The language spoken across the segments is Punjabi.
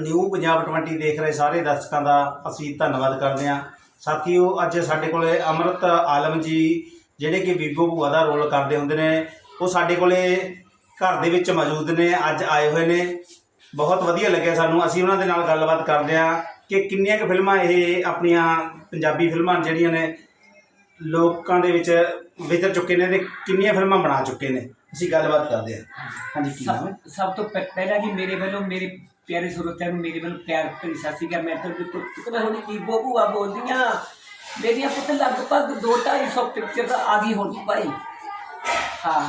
ਨਿਊ ਪੰਜਾਬ 20 ਦੇਖ ਰਹੇ ਸਾਰੇ ਦਰਸ਼ਕਾਂ ਦਾ ਅਸੀਂ ਧੰਨਵਾਦ ਕਰਦੇ ਹਾਂ। ਸਾਥੀਓ, ਅੱਜ ਸਾਡੇ ਕੋਲੇ ਅਮਰਤ ਆਲਮ ਜੀ, ਜਿਹੜੇ ਕਿ ਬੀਬੋ ਭੂਆ ਦਾ ਰੋਲ ਕਰਦੇ ਹੁੰਦੇ ਨੇ, ਉਹ ਸਾਡੇ ਕੋਲੇ ਘਰ ਦੇ ਵਿੱਚ ਮੌਜੂਦ ਨੇ, ਅੱਜ ਆਏ ਹੋਏ ਨੇ। ਬਹੁਤ ਵਧੀਆ ਲੱਗਿਆ ਸਾਨੂੰ। ਅਸੀਂ ਉਹਨਾਂ ਦੇ ਨਾਲ ਗੱਲਬਾਤ ਕਰਦੇ ਹਾਂ ਕਿ ਕਿੰਨੀਆਂ ਕੁ ਫਿਲਮਾਂ ਇਹ ਆਪਣੀਆਂ ਪੰਜਾਬੀ ਫਿਲਮਾਂ ਜਿਹੜੀਆਂ ਨੇ, ਲੋਕਾਂ ਦੇ ਵਿੱਚ ਵਿਚਰ ਚੁੱਕੇ ਨੇ ਤੇ ਕਿੰਨੀਆਂ ਫਿਲਮਾਂ ਬਣਾ ਚੁੱਕੇ ਨੇ। ਅਸੀਂ ਗੱਲਬਾਤ ਕਰਦੇ ਹਾਂ। ਹਾਂਜੀ, ਕੀ ਨਾਮ ਹੈ? ਸਭ ਤੋਂ ਪਹਿ- ਪਹਿਲਾਂ ਕਿ ਮੇਰੇ ਵੱਲੋਂ ਮੇਰੇ ਪਿਆਰੇ ਸਰੋਤਿਆਂ ਨੂੰ ਮੇਰੇ ਵੱਲੋਂ ਪਿਆਰ ਭਰੀ ਸਤਿ ਸ਼੍ਰੀ ਅਕਾਲ। ਮੈਂ ਤਾਂ ਬਿਲਕੁਲ ਕਿਤਨਾ ਹੋਣੀ ਕੀ ਬੋਬੂਆ ਬੋਲਦੀਆਂ, ਮੇਰੀਆਂ ਪੁੱਤ ਲਗਭਗ 2-250 ਪਿਕਚਰ ਤਾਂ ਆ ਗਈ ਹੋਣੀ ਭਾਈ। ਹਾਂ।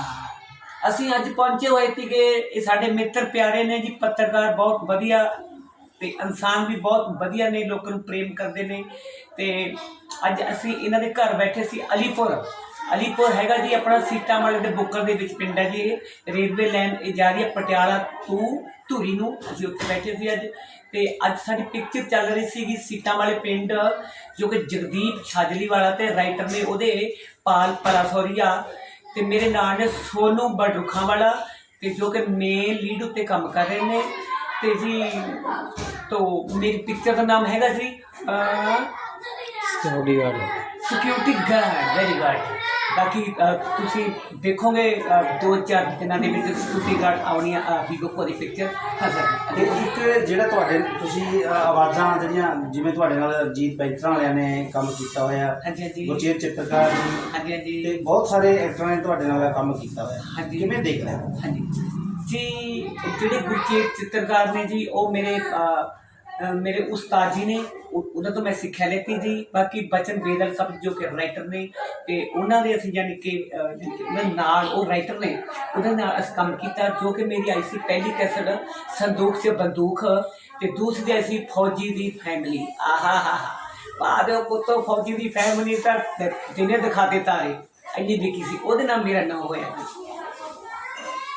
ਅਸੀਂ ਅੱਜ ਪਹੁੰਚੇ ਹੋਏ ਸੀਗੇ, ਇਹ ਸਾਡੇ ਮਿੱਤਰ ਪਿਆਰੇ ਨੇ ਜੀ, ਪੱਤਰਕਾਰ ਬਹੁਤ ਵਧੀਆ ਤੇ ਇਨਸਾਨ ਵੀ ਬਹੁਤ ਵਧੀਆ ਨੇ, ਲੋਕਾਂ ਨੂੰ ਪ੍ਰੇਮ ਕਰਦੇ ਨੇ ਤੇ ਅੱਜ ਅਸੀਂ ਇਹਨਾਂ ਦੇ ਘਰ ਬੈਠੇ ਸੀ ਅਲੀਪੁਰ। ਅਲੀਪੁਰ ਹੈਗਾ ਜੀ ਆਪਣਾ ਸੀਤਾਮੜ੍ਹੀ ਦੇ ਬੁੱਕਰ ਦੇ ਵਿੱਚ ਪਿੰਡ ਹੈ ਜੀ ਇਹ। ਰੇਲਵੇ ਲਾਈਨ ਇਹ ਜਾ ਰਹੀ ਹੈ ਪਟਿਆਲਾ ਤੋਂ ਧੂਰੀ ਨੂੰ। ਅਸੀਂ ਉੱਥੇ ਬੈਠੇ ਸੀ ਅੱਜ। ਤੇ ਅੱਜ ਸਾਡੀ ਪਿਕਚਰ ਚੱਲ ਰਹੀ ਸੀਗੀ ਸੀਟਾਂ ਵਾਲੇ ਪਿੰਡ ਜੋ ਕਿ ਜਗਦੀਪ ਛਾਜਲੀ ਵਾਲਾ ਤੇ ਰਾਈਟਰ ਨੇ ਉਹਦੇ ਪਾਲ ਪਰਾਸੋਰੀਆ। ਤੇ ਮੇਰੇ ਨਾਲ ਨੇ ਸੋਨੂ ਬੜਰੁਖਾਂ ਵਾਲਾ ਤੇ ਜੋ ਕਿ ਮੇਨ ਲੀਡ ਉੱਤੇ ਕੰਮ ਕਰ ਰਹੇ ਨੇ। ਤੇ ਜੀ ਤੋ ਮੇਰੀ ਪਿਕਚਰ ਦਾ ਨਾਮ ਹੈਗਾ ਜੀ security guard security guard very good ਬਾਕੀ ਤੁਸੀਂ ਦੇਖੋਗੇ ਦੋ ਚਾਰ ਦਿਨਾਂ ਦੇ ਵਿੱਚ ਸਿਕਿਉਰਿਟੀ ਗਾਰਡ ਆਉਣੀ ਆ ਵੀਗੋ ਕੋਦੀ ਪਿਕਚਰ ਤੇ ਹਜ਼ਰ ਇੱਕ ਜਿਹੜਾ ਤੁਹਾਡੇ ਤੁਸੀਂ ਆਵਾਜ਼ਾਂ ਜਿਹੜੀਆਂ ਜਿਵੇਂ ਤੁਹਾਡੇ ਨਾਲ ਜੀਤ ਪੈਂਤਰਾਂ ਵਾਲਿਆਂ ਨੇ ਕੰਮ ਕੀਤਾ ਹੋਇਆ ਹਾਂਜੀ ਹਾਂਜੀ। ਗੁਰਚੇਤ ਚਿੱਤਰਕਾਰ ਜੀ ਹਾਂਜੀ ਹਾਂਜੀ। ਤੇ ਬਹੁਤ ਸਾਰੇ ਐਕਟਰਾਂ ਨੇ ਤੁਹਾਡੇ ਨਾਲ ਕੰਮ ਕੀਤਾ ਹੋਇਆ। ਹਾਂਜੀ। ਕਿਵੇਂ ਦੇਖਦੇ ਹਾਂਜੀ। ਜੀ ਜਿਹੜੇ ਗੁਰਚੇਤ ਚਿੱਤਰਕਾਰ ਨੇ ਜੀ ਉਹ ਮੇਰੇ ਮੇਰੇ ਉਸਤਾਦ ਜੀ ਨੇ ਉਹਨਾਂ ਤੋਂ ਮੈਂ ਸਿੱਖਿਆ ਲੈਤੀ ਜੀ। ਬਾਕੀ ਬਚਨ ਬੇਦਲ ਸਭ ਜੋ ਕਿ ਰਾਈਟਰ ਨੇ, ਤੇ ਉਹਨਾਂ ਦੇ ਅਸੀਂ ਯਾਨੀ ਕਿ ਉਹਨਾਂ ਨਾਲ ਉਹ ਰਾਈਟਰ ਨੇ ਉਹਨਾਂ ਨਾਲ ਅਸੀਂ ਕੰਮ ਕੀਤਾ, ਜੋ ਕਿ ਮੇਰੀ ਆਈ ਸੀ ਪਹਿਲੀ ਕੈਸਟ, ਸੰਦੂਕ 'ਚ ਬੰਦੂਕ, ਤੇ ਦੂਸਰੀ ਆਈ ਸੀ ਫੌਜੀ ਦੀ ਫੈਮਿਲੀ ਆਹਾ ਹਾ ਹਾ। ਬਾਦੋ ਪੁੱਤੋ, ਫੌਜੀ ਦੀ ਫੈਮਿਲੀ ਤਾਂ ਜਿਹਨੇ ਦਿਖਾ ਦਿਖਾਤੇ ਤਾਰੇ ਇੰਨੀ ਵਿਕੀ ਸੀ, ਉਹਦੇ ਨਾਲ ਮੇਰਾ ਨਾਮ ਹੋਇਆ ਜੀ।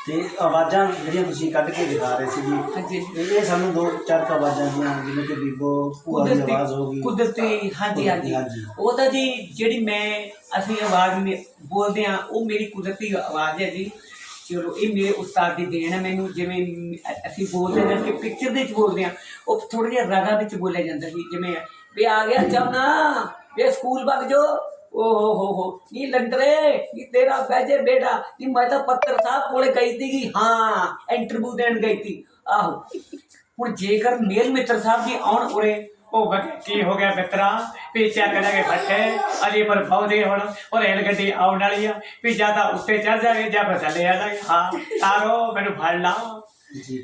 ਤੇ ਆਵਾਜ਼ਾਂ ਜਿਹੜੀਆਂ ਤੁਸੀਂ ਕੱਢ ਕੇ ਦਿਖਾ ਰਹੇ ਸੀ ਜੀ ਹਾਂਜੀ। ਇਹ ਇਹ ਸਾਨੂੰ ਦੋ ਚਾਰ ਕੁ ਆਵਾਜ਼ਾਂ ਦੀਆਂ ਜਿਵੇਂ ਕਿ ਬੀਬੋ ਭੂਆ ਦੀ ਆਵਾਜ਼ ਹੋ ਗਈ। ਕੁਦਰਤੀ ਹਾਂਜੀ ਹਾਂਜੀ। ਹਾਂਜੀ। ਉਹ ਤਾਂ ਜੀ ਜਿਹੜੀ ਮੈਂ ਅਸੀਂ ਆਵਾਜ਼ ਮੇ ਬੋਲਦੇ ਆ ਉਹ ਮੇਰੀ ਕੁਦਰਤੀ ਆਵਾਜ਼ ਹੈ ਜੀ। ਚਲੋ ਇਹ ਮੇਰੇ ਉਸਤਾਦ ਦੀ ਦੇਣ ਹੈ ਮੈਨੂੰ ਜਿਵੇਂ ਅਸੀਂ ਬੋਲਦੇ ਹਾਂ ਕਿ ਪਿਕਚਰ ਦੇ ਵਿੱਚ ਬੋਲਦੇ ਆ ਉਹ ਥੋੜਾ ਜਿਹਾ ਰਾਗਾ ਵਿੱਚ ਬੋਲਿਆ ਜਾਂਦਾ ਸੀ ਜਿਵੇਂ ਵੀ ਆ ਗਿਆ ਚਮਨਾ ਵੇ ਸਕੂਲ ਵਗ ਜੋ ਓ ਹੋ ਹੋ ਹੋ। ਨੀ ਲੰਡਰੇ ਨੀ ਤੇਰਾ ਬੈਜੇ ਬੇਟਾ ਨੀ ਮੈਂ ਤਾਂ ਪੱਤਰ ਸਾਹਿਬ ਕੋਲੇ ਗਈ ਸੀਗੀ। ਹਾਂ ਇੰਟਰਵਿਊ ਦੇਣ ਗਈ ਸੀ। ਆਹੋ। ਹੁਣ ਜੇਕਰ ਮੇਲ ਮਿੱਤਰ ਸਾਹਿਬ ਜੀ ਆਉਣ ਉਰੇ ਉਹ ਬਕ ਕੀ ਹੋ ਗਿਆ ਮਿੱਤਰਾ? ਵੀ ਚੱਕ ਲਾਂਗੇ ਫੱਟੇ ਅਲੀ ਪਰ ਪੌਦੇ ਹੁਣ ਉਹ ਰੇਲ ਗੱਡੀ ਆਉਣ ਵਾਲੀ ਆ। ਵੀ ਜਾਂ ਤਾਂ ਉੱਤੇ ਚੜ ਜਾਵੇ ਜਾਂ ਫਿਰ ਥੱਲੇ ਆ ਜਾਵੇ। ਹਾਂ ਤਾਰੋ ਮੈਨੂੰ ਫੜ ਲਾ। ਜੀ।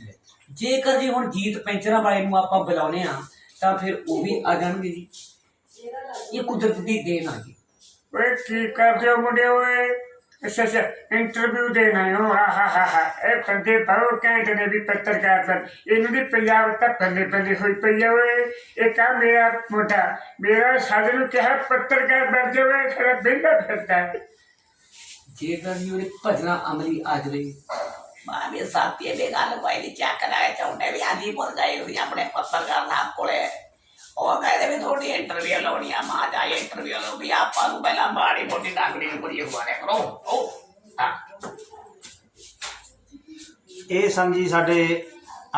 ਜੇਕਰ ਜੀ ਹੁਣ ਜੀਤ ਪੈਂਚਰਾਂ ਵਾਲੇ ਨੂੰ ਆਪਾਂ ਬੁਲਾਉਨੇ ਆ ਤਾਂ ਫਿਰ ਉਹ ਵੀ ਆ ਜਾਣਗੇ ਜੀ। ਇਹ ਕੁਦਰਤ ਦੀ ਦੇਣ ਆ ਜੀ। ਓਏ ਕੀ ਕਰਦੇ ਹੋ ਮੁੰਡੇ ਓਏ? ਅੱਛਾ ਅੱਛਾ ਇੰਟਰਵਿਊ ਦੇਣਾ ਹੈ। ਉਹ ਹਾ ਹਾ ਹਾ ਹਾ। ਇਹ ਬੰਦੇ ਬਹੁਤ ਘੈਂਟ ਨੇ ਵੀ ਪੱਤਰਕਾਰ ਸਨ ਇਹਨੂੰ ਦੀ ਪੰਜਾਬ ਤਾਂ ਪੱਲੇ ਪੱਲੇ ਹੋਈ ਪਈ ਆ ਓਏ। ਇਹ ਕਾ ਮੇਰਾ ਮੁੰਡਾ, ਮੇਰਾ ਸਾਡੇ ਨੂੰ ਕਿਹਾ ਪੱਤਰਕਾਰ ਬਣ ਜਾਵੇ ਸਾਡਾ ਬਿੰਦਾ ਫਿਰਦਾ। ਜੇਕਰ ਜੀ ਉਹਦੇ ਭਜਨਾ ਅਮਲੀ ਆ ਜਾਵੇ ਮਾਰੇ ਸਾਥੀਏ ਦੇ ਗੱਲ ਕੋਈ ਨਹੀਂ, ਚੱਕ ਲਾਇਆ ਚਾਹੁੰਦੇ ਵੀ ਆਦੀ ਬੋਲ ਗਏ ਆਪਣੇ ਪੱਤਰਕਾਰ ਸਾਹਿਬ ਕੋਲੇ। ਉਹ ਕਹਿੰਦੇ ਵੀ ਤੁਹਾਡੀ ਇੰਟਰਵਿਊ ਲਾਉਣੀ ਆ ਮਾਂ ਜਾ ਇੰਟਰਵਿਊ ਲਓ ਵੀ ਆਪਾਂ ਨੂੰ ਪਹਿਲਾਂ ਮਾੜੀ ਮੋਟੀ ਡਾਂਗੜੀ ਨੂੰ ਕੁੜੀ ਖਵਾਰੇ ਕਰੋ ਉਹ ਹਾਂ। ਇਹ ਸਨ ਜੀ ਸਾਡੇ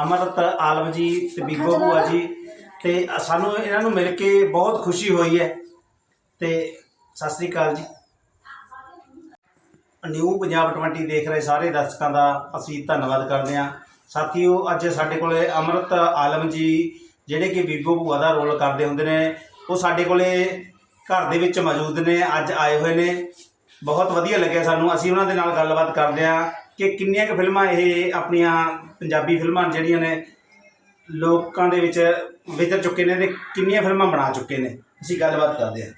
ਅਮਰਤ ਆਲਮ ਜੀ ਤੇ ਬੀਬੋ ਭੂਆ ਜੀ ਤੇ ਸਾਨੂੰ ਇਹਨਾਂ ਨੂੰ ਮਿਲ ਕੇ ਬਹੁਤ ਖੁਸ਼ੀ ਹੋਈ ਹੈ। ਤੇ ਸਤਿ ਸ੍ਰੀ ਅਕਾਲ ਜੀ। ਨਿਊ ਪੰਜਾਬ 20 ਦੇਖ ਰਹੇ ਸਾਰੇ ਦਰਸ਼ਕਾਂ ਦਾ ਅਸੀਂ ਧੰਨਵਾਦ ਕਰਦੇ ਹਾਂ। ਸਾਥੀਓ ਅੱਜ ਸਾਡੇ ਕੋਲੇ ਅਮਰਤ ਆਲਮ ਜੀ ਜਿਹੜੇ ਕਿ ਬੀਬੋ ਭੂਆ ਦਾ ਰੋਲ ਕਰਦੇ ਹੁੰਦੇ ਨੇ, ਉਹ ਸਾਡੇ ਕੋਲੇ ਘਰ ਦੇ ਵਿੱਚ ਮੌਜੂਦ ਨੇ, ਅੱਜ ਆਏ ਹੋਏ ਨੇ। ਬਹੁਤ ਵਧੀਆ ਲੱਗਿਆ ਸਾਨੂੰ। ਅਸੀਂ ਉਹਨਾਂ ਦੇ ਨਾਲ ਗੱਲਬਾਤ ਕਰਦੇ ਹਾਂ ਕਿ ਕਿੰਨੀਆਂ ਕੁ ਫਿਲਮਾਂ ਇਹ ਆਪਣੀਆਂ ਪੰਜਾਬੀ ਫਿਲਮਾਂ ਜਿਹੜੀਆਂ ਨੇ, ਲੋਕਾਂ ਦੇ ਵਿੱਚ ਵਿਚਰ ਚੁੱਕੇ ਨੇ ਤੇ ਕਿੰਨੀਆਂ ਫਿਲਮਾਂ ਬਣਾ ਚੁੱਕੇ ਨੇ। ਅਸੀਂ ਗੱਲਬਾਤ ਕਰਦੇ ਹਾਂ।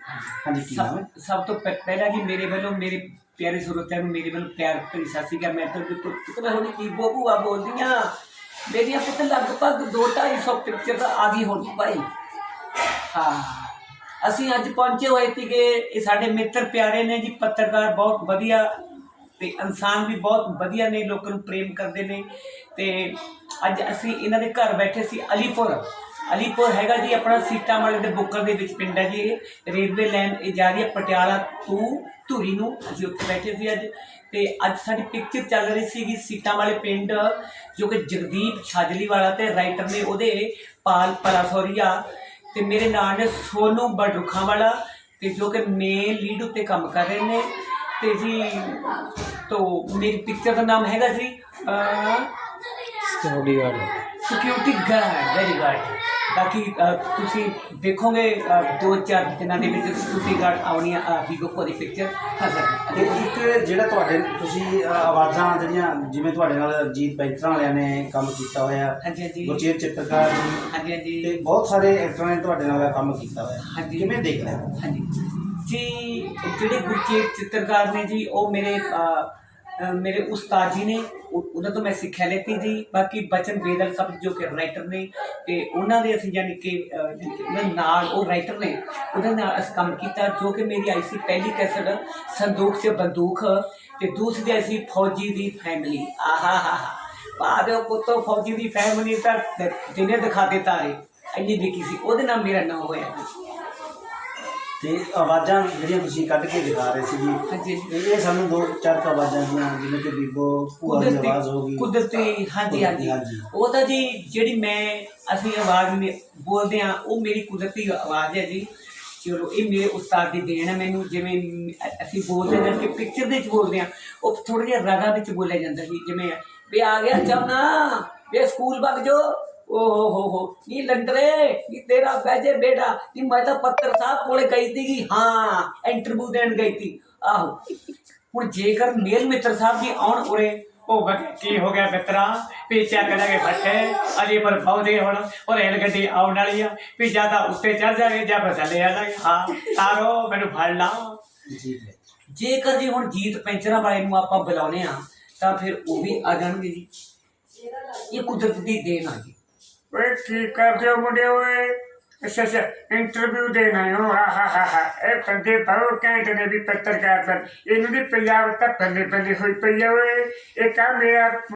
ਹਾਂਜੀ, ਕੀ ਨਾਮ ਹੈ? ਸਭ ਤੋਂ ਪਹਿ- ਪਹਿਲਾਂ ਕਿ ਮੇਰੇ ਵੱਲੋਂ ਮੇਰੇ ਪਿਆਰੇ ਸਰੋਤਿਆਂ ਨੂੰ ਮੇਰੇ ਵੱਲੋਂ ਪਿਆਰ ਭਰੀ ਸਤਿ ਸ਼੍ਰੀ ਅਕਾਲ। ਮੈਂ ਤਾਂ ਕਿਤਨਾ ਹੋਣੀ ਕੀ ਬੋਬੂਆ ਬੋਲਦੀਆਂ। ਮੇਰੀਆਂ ਪੁੱਤ ਲਗਭਗ 2-250 ਪਿਕਚਰ ਤਾਂ ਆ ਗਈ ਹੋਣੀ ਭਾਈ। ਹਾਂ। ਅਸੀਂ ਅੱਜ ਪਹੁੰਚੇ ਹੋਏ ਸੀਗੇ, ਇਹ ਸਾਡੇ ਮਿੱਤਰ ਪਿਆਰੇ ਨੇ ਜੀ, ਪੱਤਰਕਾਰ ਬਹੁਤ ਵਧੀਆ ਤੇ ਇਨਸਾਨ ਵੀ ਬਹੁਤ ਵਧੀਆ ਨੇ, ਲੋਕਾਂ ਨੂੰ ਪ੍ਰੇਮ ਕਰਦੇ ਨੇ ਤੇ ਅੱਜ ਅਸੀਂ ਇਹਨਾਂ ਦੇ ਘਰ ਬੈਠੇ ਸੀ ਅਲੀਪੁਰ। ਅਲੀਪੁਰ ਹੈਗਾ ਜੀ ਆਪਣਾ ਸੀਤਾਮੜ੍ਹੀ ਦੇ ਬੁੱਕਰ ਦੇ ਵਿੱਚ ਪਿੰਡ ਹੈ ਜੀ ਇਹ। ਰੇਲਵੇ ਲਾਈਨ ਇਹ ਜਾ ਰਹੀ ਹੈ ਪਟਿਆਲਾ ਤੋਂ ਧੂਰੀ ਨੂੰ ਅਸੀਂ ਉੱਥੇ ਬੈਠੇ ਸੀ ਅੱਜ। ਤੇ ਅੱਜ ਸਾਡੀ ਪਿਕਚਰ ਚੱਲ ਰਹੀ ਸੀਗੀ ਸੀਟਾਂ ਵਾਲੇ ਪਿੰਡ ਜੋ ਕਿ ਜਗਦੀਪ ਛਾਜਲੀ ਵਾਲਾ ਤੇ ਰਾਈਟਰ ਨੇ ਉਹਦੇ ਪਾਲ ਪਲਾਸੋਰੀਆ। ਤੇ ਮੇਰੇ ਨਾਲ ਨੇ ਸੋਨੂ ਬੜਰੁਖਾਂ ਵਾਲਾ ਤੇ ਜੋ ਕਿ ਮੇਨ ਲੀਡ ਉੱਤੇ ਕੰਮ ਕਰ ਰਹੇ ਨੇ। ਤੇ ਜੀ ਤੋ ਮੇਰੀ ਪਿਕਚਰ ਦਾ ਨਾਮ ਹੈਗਾ ਜੀ security guard security guard very good ਬਾਕੀ ਤੁਸੀਂ ਦੇਖੋਗੇ ਦੋ ਚਾਰ ਦਿਨਾਂ ਦੇ ਵਿੱਚ ਸਿਕਿਉਰਿਟੀ ਗਾਰਡ ਆਉਣੀ ਆ ਵੀਗੋ ਦੀ ਪਿਕਚਰ ਹਾਂ ਤੇ ਇੱਕ ਜਿਹੜਾ ਤੁਹਾਡੇ ਤੁਸੀਂ ਆਵਾਜ਼ਾਂ ਜਿਹੜੀਆਂ ਜਿਵੇਂ ਤੁਹਾਡੇ ਨਾਲ ਜੀਤ ਪੈਂਤਰਾਂ ਵਾਲਿਆਂ ਨੇ ਕੰਮ ਕੀਤਾ ਹੋਇਆ ਹਾਂਜੀ ਹਾਂਜੀ। ਗੁਰਚੇਤ ਚਿੱਤਰਕਾਰ ਜੀ ਹਾਂਜੀ ਹਾਂਜੀ। ਤੇ ਬਹੁਤ ਸਾਰੇ ਐਕਟਰਾਂ ਨੇ ਤੁਹਾਡੇ ਨਾਲ ਕੰਮ ਕੀਤਾ ਹੋਇਆ। ਹਾਂਜੀ। ਕਿਵੇਂ ਦੇਖਦੇ ਹੋ? ਹਾਂਜੀ। ਜੀ ਜਿਹੜੇ ਗੁਰਚੇਤ ਚਿੱਤਰਕਾਰ ਨੇ ਜੀ ਉਹ ਮੇਰੇ ਮੇਰੇ ਉਸਤਾਦ ਜੀ ਨੇ ਉਹਨਾਂ ਤੋਂ ਮੈਂ ਸਿੱਖਿਆ ਲੈਤੀ ਜੀ। ਬਾਕੀ ਬਚਨ ਬੇਦਲ ਸਭ ਜੋ ਕਿ ਰਾਈਟਰ ਨੇ, ਤੇ ਉਹਨਾਂ ਦੇ ਅਸੀਂ ਯਾਨੀ ਕਿ ਉਹਨਾਂ ਨਾਲ ਉਹ ਰਾਈਟਰ ਨੇ, ਉਹਨਾਂ ਨਾਲ ਅਸੀਂ ਕੰਮ ਕੀਤਾ, ਜੋ ਕਿ ਮੇਰੀ ਆਈ ਸੀ ਪਹਿਲੀ ਕੈਸਟ ਸੰਦੂਕ ਸੇ ਬੰਦੂਕ ਤੇ ਦੂਸਰੀ ਆਈ ਸੀ ਫੌਜੀ ਦੀ ਫੈਮਿਲੀ ਆਹਾ ਹਾ ਹਾ ਬਾਦੋ ਪੁੱਤੋ, ਫੌਜੀ ਦੀ ਫੈਮਿਲੀ ਤਾਂ ਦਿਨੇ ਦਿਖਾ ਦੇ ਤਾਰੇ ਇੰਨੀ ਵਿਕੀ ਸੀ, ਉਹਦੇ ਨਾਲ ਮੇਰਾ ਨਾਮ ਹੋਇਆ ਜੀ। ਤੇ ਆਵਾਜ਼ਾਂ ਜਿਹੜੀਆਂ ਤੁਸੀਂ ਕੱਢ ਕੇ ਦਿਖਾ ਰਹੇ ਸੀ ਜੀ ਹਾਂਜੀ। ਇਹ ਸਾਨੂੰ ਦੋ ਚਾਰ ਕੁ ਆਵਾਜ਼ਾਂ ਦੀਆਂ ਜਿਵੇਂ ਕਿ ਬੀਬੋ ਭੂਆ ਦੀ ਆਵਾਜ਼ ਹੋ ਗਈ। ਕੁਦਰਤੀ ਹਾਂਜੀ ਹਾਂਜੀ। ਹਾਂਜੀ। ਉਹ ਤਾਂ ਜੀ ਜਿਹੜੀ ਮੈਂ ਅਸੀਂ ਆਵਾਜ਼ ਮੇ ਬੋਲਦੇ ਆ ਉਹ ਮੇਰੀ ਕੁਦਰਤੀ ਆਵਾਜ਼ ਹੈ ਜੀ। ਚਲੋ ਇਹ ਮੇਰੇ ਉਸਤਾਦ ਦੀ ਦੇਣ ਹੈ ਮੈਨੂੰ ਜਿਵੇਂ ਅ- ਅਸੀਂ ਬੋਲਦੇ ਹਾਂ ਕਿ ਪਿਕਚਰ ਦੇ ਵਿੱਚ ਬੋਲਦੇ ਆ ਉਹ ਥੋੜਾ ਜਿਹਾ ਰਗਾ ਵਿੱਚ ਬੋਲਿਆ ਜਾਂਦਾ ਸੀ ਜਿਵੇਂ ਵੀ ਆ ਗਿਆ ਚਾਹਨਾ ਵੀ ਸਕੂਲ ਵਗ ਜੋ ਓ ਹੋ ਹੋ ਨੀ ਲੰਡਰੇ ਨੀ ਤੇਰਾ ਬੈਜੇ ਬੇਟਾ ਨੀ ਮੈਂ ਤਾਂ ਪੱਤਰ ਸਾਹਿਬ ਕੋਲੇ ਗਈ ਸੀਗੀ। ਹਾਂ ਇੰਟਰਵਿਊ ਦੇਣ ਗਈ ਸੀ। ਆਹੋ ਹੁਣ ਜੇਕਰ ਮੇਲ ਮਿੱਤਰ ਸਾਹਿਬ ਜੀ ਆਉਣ ਉਰੇ ਉਹ ਬਕ ਕੀ ਹੋ ਗਿਆ ਮਿੱਤਰਾ? ਚੱਕ ਲਾਂਗੇ ਫੱਟੇ ਅਜੇ ਪਰ ਪੌਦੇ ਹੁਣ ਔਰ ਰੇਲ ਗੱਡੀ ਆਉਣ ਵਾਲੀ ਆ। ਵੀ ਜ਼ਿਆਦਾ ਉੱਤੇ ਚੜ ਜਾਗੇ ਜਾਂ ਫਿਰ ਥੱਲੇ ਆ ਜਾਗੇ ਹਾਂ ਤਾਰੋ ਮੈਨੂੰ ਫੜ ਲਾ ਜੀ ਜੀ। ਜੇਕਰ ਜੀ ਹੁਣ ਜੀਤ ਪੈਂਚਰਾਂ ਵਾਲੇ ਨੂੰ ਆਪਾਂ ਬੁਲਾਉਨੇ ਆ ਤਾਂ ਫਿਰ ਉਹ ਵੀ ਆ ਜਾਣਗੇ ਜੀ। ਇਹ ਕੁਦਰਤ ਦੀ ਦੇਣ ਆ ਜੀ। ਕੀ ਕਰਦੇ ਹੋ ਮੁੰਡੇ ਓਏ। ਅੱਛਾ ਅੱਛਾ ਇੰਟਰਵਿਊ ਦੇਣਾ ਹੈ। ਉਹ ਹਾ ਹਾ ਹਾ ਹਾ। ਇਹ ਬੰਦੇ ਬਹੁਤ ਘੈਂਟ ਨੇ ਵੀ ਪੱਤਰਕਾਰ ਸਨ ਇਹਨੂੰ ਦੀ ਪੰਜਾਬ ਤਾਂ ਬੱਲੇ ਪੱਲੇ ਹੋਈ ਪਈ ਆ ਓਏ। ਇਹ ਕਾ ਮੇਰਾ